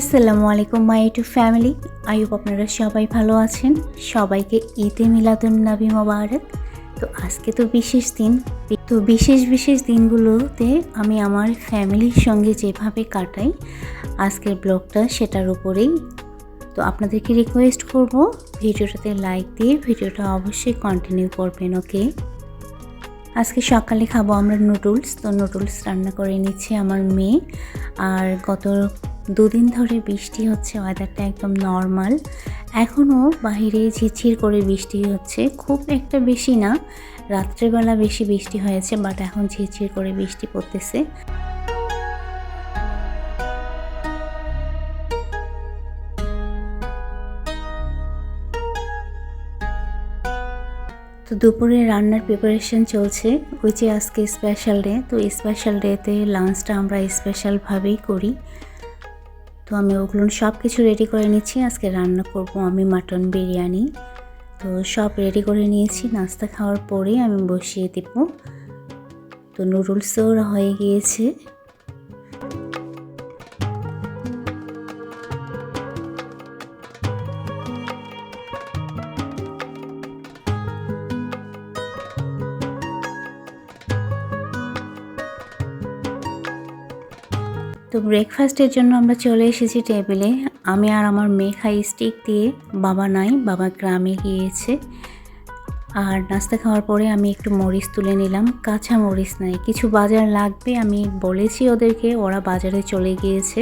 আসসালামু আলাইকুম মাই two family আইব আপনারা সবাই ভালো আছেন। সবাইকে ঈদে মিলাদুন নাবি মোবারক। তো আজকে তো বিশেষ দিন। তো বিশেষ বিশেষ দিনগুলোতে আমি আমার ফ্যামিলির সঙ্গে যেভাবে কাটাই, আজকের ব্লগটা সেটার উপরেই। তো আপনাদেরকে রিকোয়েস্ট করব, ভিডিওটাতে লাইক দিয়ে ভিডিওটা অবশ্যই কন্টিনিউ করবেন ওকে আজকে সকালে খাব আমরা নুডলস তো নুডলস রান্না করে নিচ্ছে আমার মেয়ে। আর গত দুদিন ধরে বৃষ্টি হচ্ছে ওয়েদারটা একদম নর্মাল এখনও বাইরে ঝিরঝির করে বৃষ্টি হচ্ছে, খুব একটা বেশি না। রাত্রেবেলা বেশি বৃষ্টি হয়েছে বাট এখন ঝিরঝির করে বৃষ্টি পড়তেছে। তো দুপুরে রান্নার প্রিপারেশন চলছে ওই যে আজকে স্পেশাল ডে তো স্পেশাল ডেতে লাঞ্চটা আমরা স্পেশালভাবেই করি। তো আমি ওগুলো সব কিছু রেডি করে নিচ্ছি। আজকে রান্না করব আমি মাটন বিরিয়ানি। তো সব রেডি করে নিয়েছি। নাস্তা খাওয়ার পরেই আমি বসিয়ে দেব। তো নুডলসও হয়ে গিয়েছে। তো ব্রেকফাস্টের জন্য আমরা চলে এসেছি টেবিলে আমি আর আমার মেয়ে খাই স্টিক দিয়ে। বাবা নাই, বাবা গ্রামে গিয়েছে। আর নাস্তা খাওয়ার পরে আমি একটু মরিচ তুলে নিলাম। কাঁচা মরিচ নাই, কিছু বাজার লাগবে, আমি বলেছি ওদেরকে, ওরা বাজারে চলে গিয়েছে।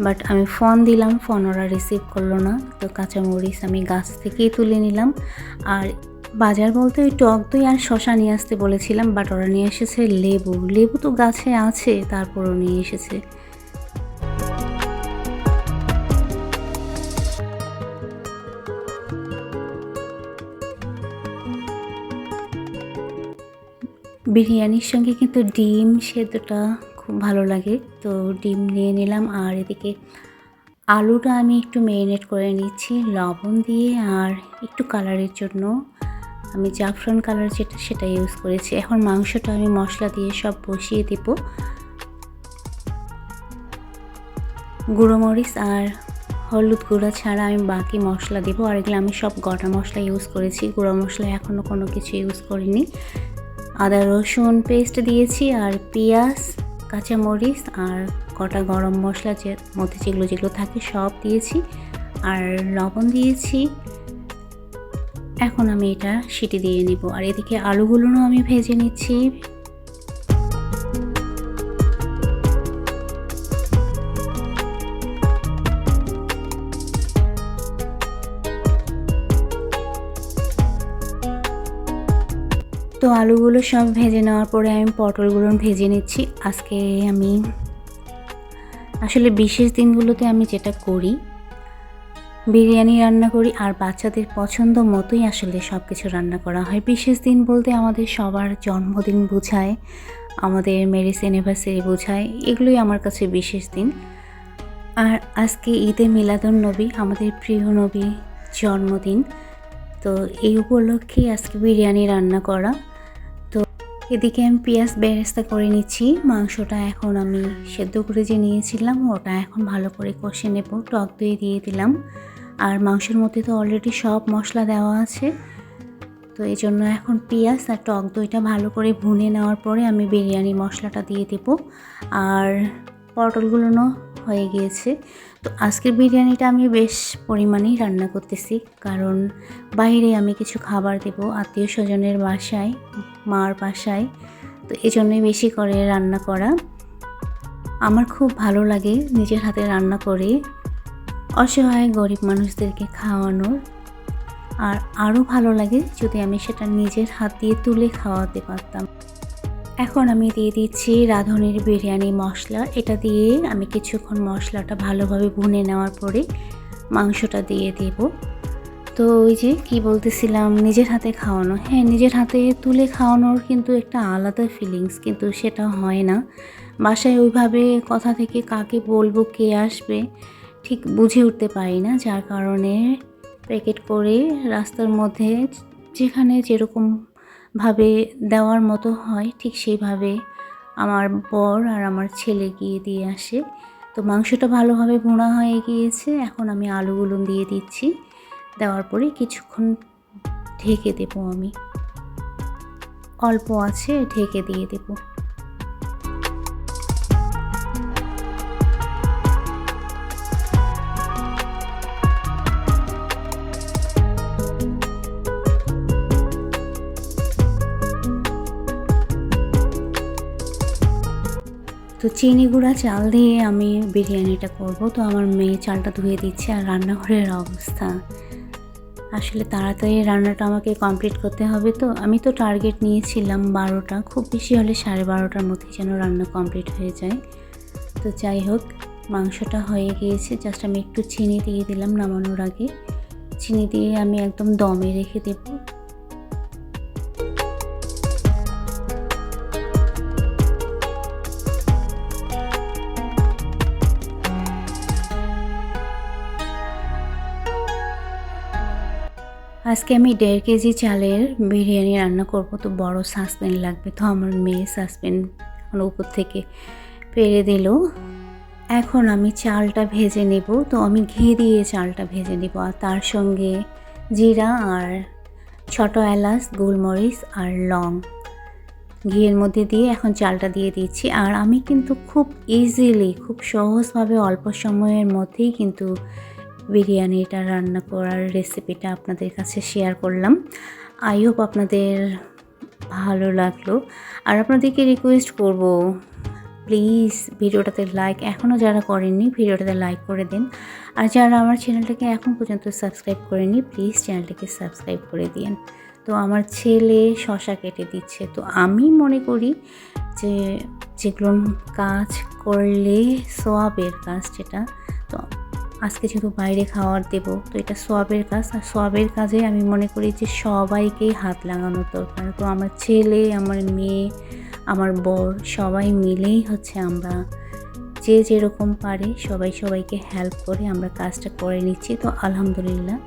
বাট আমি ফোন দিলাম ফোন ওরা রিসিভ করল না। তো কাঁচা মরিচ আমি গাছ থেকেই তুলে নিলাম। আর বাজার বলতে ওই টক দই আর শশা নিয়ে আসতে বলেছিলাম বাট ওরা নিয়ে এসেছে লেবু। লেবু তো গাছে আছে, তারপরও নিয়ে এসেছে। বিরিয়ানির সঙ্গে কিন্তু ডিম সেদ্ধটা খুব ভালো লাগে। তো ডিম নিয়ে নিলাম আর এদিকে আলুটা আমি একটু মেরিনেট করে নিচ্ছি, লবণ দিয়ে আর একটু কালারের জন্য। আমি জাফরান কালার যেটা সেটা ইউজ করেছি। এখন মাংসটা আমি মশলা দিয়ে সব বসিয়ে দেব। গুঁড়ো মরিচ আর হলুদ গুঁড়া ছাড়া আমি বাকি মশলা দেবো। আর এগুলো আমি সব গোটা মশলা ইউজ করেছি। গুঁড়ো মশলা এখনও কোনো কিছু ইউজ করিনি। আদা, রসুন পেস্ট দিয়েছি আর পেঁয়াজ, কাঁচামরিচ আর কটা গরম মশলা যে, মধ্যে যেগুলো যেগুলো থাকে সব দিয়েছি। আর লবণ দিয়েছি। এখন আমি এটা সিটি দিয়ে নিব। আর এদিকে আলুগুলোও আমি ভেজে নিচ্ছি। আলুগুলো সব ভেজে নেওয়ার পরে আমি পটলগুলো ভেজে নিচ্ছি। আজকে আমি, আসলে বিশেষ দিনগুলোতে আমি যেটা করি, বিরিয়ানি রান্না করি আর বাচ্চাদের পছন্দ মতোই আসলে সব কিছু রান্না করা হয়। বিশেষ দিন বলতে আমাদের সবার জন্মদিন বোঝায়, আমাদের ম্যারেজ অ্যানিভার্সারি বোঝায়, এগুলোই আমার কাছে বিশেষ দিন। আর আজকে ঈদে মিলাদুন নবী, আমাদের প্রিয় নবী জন্মদিন। তো এই উপলক্ষে আজকে বিরিয়ানি রান্না করা। তো এদিকে আমি পেঁয়াজ বেরেস্তা করে নিচ্ছি। মাংসটা এখন আমি সেদ্ধ করে যে নিয়েছিলাম, ওটা এখন ভালো করে কষে নেব। টক দই দিয়ে দিলাম। আর মাংসের মধ্যে তো অলরেডি সব মশলা দেওয়া আছে। তো এই জন্য এখন পেঁয়াজ আর টক দইটা ভালো করে ভুনে নেওয়ার পরে আমি বিরিয়ানি মশলাটা দিয়ে দেব। আর পটলগুলো হয়ে গিয়েছে। তো আজকের বিরিয়ানিটা আমি বেশ পরিমাণেই রান্না করতেছি। কারণ বাইরে আমি কিছু খাবার দেব আত্মীয় স্বজনের বাসায়, মার বাসায়। তো এই জন্যই বেশি করে রান্না করা। আমার খুব ভালো লাগে নিজের হাতে রান্না করে অসহায় গরিব মানুষদেরকে খাওয়ানোর আর আরও ভালো লাগে যদি আমি সেটা নিজের হাত দিয়ে তুলে খাওয়াতে পারতাম। এখন আমি দিয়ে দিচ্ছি রাঁধুনির বিরিয়ানি মশলা। এটা দিয়ে আমি কিছুক্ষণ মশলাটা ভালোভাবে ভুনে নেওয়ার পরে মাংসটা দিয়ে দেব। তো ওই যে কি বলতেছিলাম, নিজের হাতে খাওয়ানো। হ্যাঁ নিজের হাতে তুলে খাওয়ানোর কিন্তু একটা আলাদা ফিলিংস কিন্তু সেটা হয় না। বাসায় ওইভাবে কথা থেকে কাকে বলব, কে আসবে, ঠিক বুঝে উঠতে পারি না। যার কারণে প্যাকেট করে রাস্তার মধ্যে যেখানে যেরকম ভাবে দেওয়ার মতো হয়, ঠিক সেইভাবে আমার বর আর আমার ছেলে গিয়ে দিয়ে আসে। তো মাংসটা ভালোভাবে ভোঁড়া হয়ে গিয়েছে, এখন আমি আলুগুলো দিয়ে দিচ্ছি। দেওয়ার পরে কিছুক্ষণ ঢেকে দেবো আমি। অল্প আছে, ঢেকে দিয়ে দেবো। তো চিনি গুঁড়া, চাল দিয়ে আমি বিরিয়ানিটা করব। তো আমার মেয়ে চালটা ধুয়ে দিচ্ছে আর রান্নাঘরের অবস্থা। আসলে তাড়াতাড়ি রান্নাটা আমাকে কমপ্লিট করতে হবে তো। আমি তো টার্গেট নিয়েছিলাম বারোটা। খুব বেশি হলে সাড়ে বারোটার মধ্যে যেন রান্না কমপ্লিট হয়ে যায়। তো যাই হোক, মাংসটা হয়ে গিয়েছে। জাস্ট আমি একটু চিনি দিয়ে দিলাম নামানোর আগে। চিনি দিয়ে আমি একদম দমে রেখে দেবো। আজকে আমি দেড় কেজি চালের বিরিয়ানি রান্না করব। তো বড় সাসপেন লাগবে তো আমার মেয়ে সাসপেন উপর থেকে পেরে দিল। এখন আমি চালটা ভেজে নেব। তো আমি ঘি দিয়ে চালটা ভেজে নেব আর তার সঙ্গে জিরা আর ছোট এলাচ, গোলমরিচ আর লং ঘিয়ের মধ্যে দিয়ে এখন চালটা দিয়ে দিচ্ছি। আর আমি কিন্তু খুব ইজিলি খুব সহজভাবে অল্প সময়ের মধ্যেই কিন্তু বিরিয়ানিটা রান্না করার রেসিপিটা আপনাদের কাছে শেয়ার করলাম। আই হোপ আপনাদের ভালো লাগল। আর আপনাদেরকে রিকোয়েস্ট করব প্লিজ ভিডিওটাতে লাইক এখনও যারা করেননি, ভিডিওটাতে লাইক করে দিন। আর যারা আমার চ্যানেলটাকে এখন পর্যন্ত সাবস্ক্রাইব করেনি প্লিজ চ্যানেলটাকে সাবস্ক্রাইব করে দিন তো আমার ছেলে শশা কেটে দিচ্ছে। তো আমি মনে করি যে, যেগুলো কাজ করলে সোয়াবের কাজ যেটা আজকে যেহেতু বাইরে খাওয়ার দেব, তো এটা সবের কাজ। আর সবের কাজে আমি মনে করি যে সবাইকেই হাত লাগানোর দরকার। তো আমার ছেলে, আমার মেয়ে, আমার বর, সবাই মিলেই হচ্ছে আমরা যে যেরকম পারে সবাই সবাইকে হেল্প করে আমরা কাজটা করে নিচ্ছি। তো আলহামদুলিল্লাহ,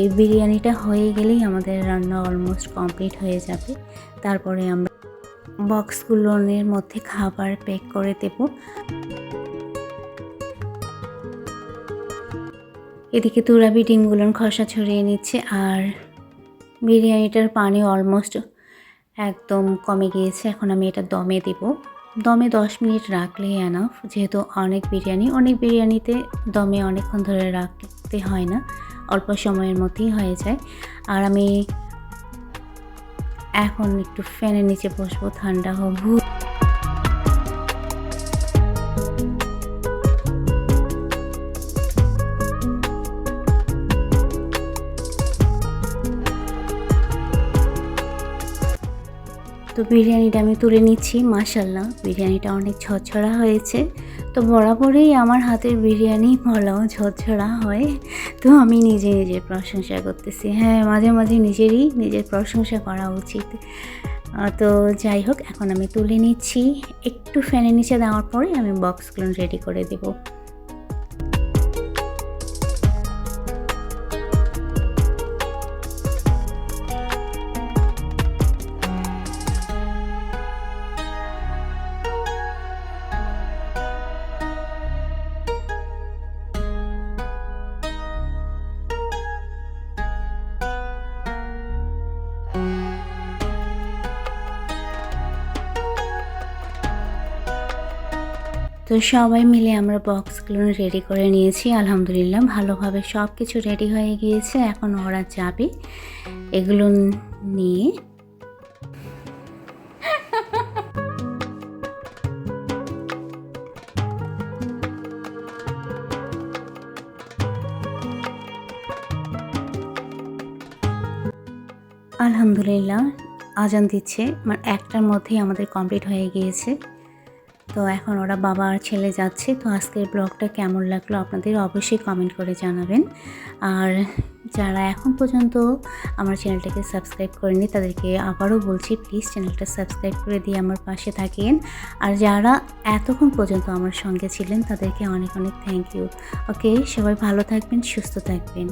এই বিরিয়ানিটা হয়ে গেলেই আমাদের রান্না অলমোস্ট কমপ্লিট হয়ে যাবে। তারপরে আমরা বক্সগুলোর মধ্যে খাবার প্যাক করে দেবো। এদিকে তুরাবি ডিমগুলোর খসা ছড়িয়ে নিচ্ছে আর বিরিয়ানিটার পানি অলমোস্ট একদম কমে গিয়েছে। এখন আমি এটা দমে দেব। দমে দশ মিনিট রাখলেই এনাফ যেহেতু অনেক বিরিয়ানি, অনেক বিরিয়ানিতে দমে অনেকক্ষণ ধরে রাখতে হয় না। অল্প সময়ের মধ্যেই হয়ে যায়। আর আমি এখন একটু ফ্যানের নিচে বসবো, ঠান্ডা হবু। তো বিরিয়ানিটা আমি তুলে নিচ্ছি মাসাল্লাহ বিরিয়ানিটা অনেক ঝরঝরা হয়েছে। তো বরাবরই আমার হাতের বিরিয়ানি বলাও ঝরঝরা হয়। তো আমি নিজে নিজের প্রশংসা করতেছি। হ্যাঁ মাঝে মাঝে নিজেরই নিজের প্রশংসা করা উচিত। তো যাই হোক, এখন আমি তুলে নিচ্ছি। একটু ফ্যানের নিচে দেওয়ার পরে আমি বক্সগুলো রেডি করে দেবো। তো সবাই মিলে আমরা বক্সগুলো রেডি করে নিয়েছি, আলহামদুলিল্লাহ। ভালোভাবে সব কিছু রেডি হয়ে গিয়েছে, এখন ওরা যাবে এগুলো নিয়ে। আলহামদুলিল্লাহ, আজান দিচ্ছে মানে একটার মধ্যেই আমাদের কমপ্লিট হয়ে গিয়েছে। তো এখন ওরা বাবা আর ছেলে যাচ্ছে, তো আজকের ব্লগটা কেমন লাগল আপনাদের অবশ্যই কমেন্ট করে জানাবেন। আর যারা এখন পর্যন্ত আমার চ্যানেলটাকে সাবস্ক্রাইব করেনি তাদেরকে আবারও বলছি প্লিজ চ্যানেলটা সাবস্ক্রাইব করে দিয়ে আমার পাশে থাকেন। আর যারা এতক্ষণ পর্যন্ত আমার সঙ্গে ছিলেন, তাদেরকে অনেক অনেক থ্যাংক ইউ ওকে সবাই ভালো থাকবেন, সুস্থ থাকবেন।